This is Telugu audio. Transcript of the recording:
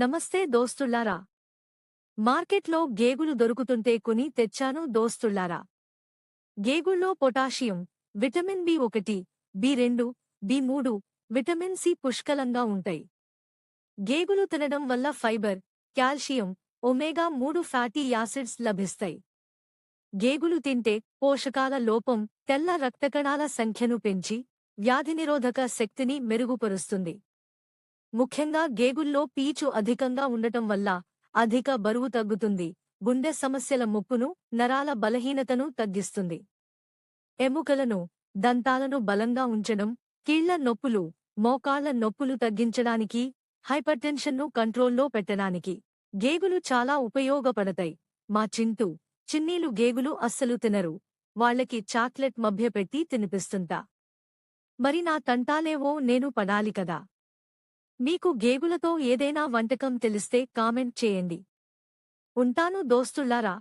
నమస్తే దోస్తుళ్ళారా మార్కెట్లో గేగులు దొరుకుతుంటే కొని తెచ్చాను దోస్తుళ్ళారా గేగుల్లో పొటాషియం విటమిన్ బి ఒకటి బి రెండు బి మూడు విటమిన్ సి పుష్కలంగా ఉంటాయి. గేగులు తినడం వల్ల ఫైబర్ కాల్షియం ఒమేగా మూడు ఫ్యాటీ యాసిడ్స్ లభిస్తాయి. గేగులు తింటే పోషకాల లోపం తెల్ల రక్తకణాల సంఖ్యను పెంచి వ్యాధినిరోధక శక్తిని మెరుగుపరుస్తుంది. ముఖ్యంగా గేగుల్లో పీచు అధికంగా ఉండటం వల్ల అధిక బరువు తగ్గుతుంది గుండె సమస్యల ముప్పును నరాల బలహీనతను తగ్గిస్తుంది. ఎముకలను దంతాలను బలంగా ఉంచడం కీళ్ళ నొప్పులు మోకాళ్ళ నొప్పులు తగ్గించడానికి హైపర్టెన్షన్ను కంట్రోల్లో పెట్టడానికి గేగులు చాలా ఉపయోగపడతాయి. మా చింటూ చిన్నీలు గేగులు అస్సలు తినరు వాళ్ళకి చాక్లెట్ మభ్యపెట్టి తినిపిస్తుంటా. మరి నా తంటాలేవో నేను పడాలి కదా. మీకు గేగులతో ఏదైనా వంటకం తెలిస్తే కామెంట్ చేయండి. ఉంటాను దోస్తుళ్ళారా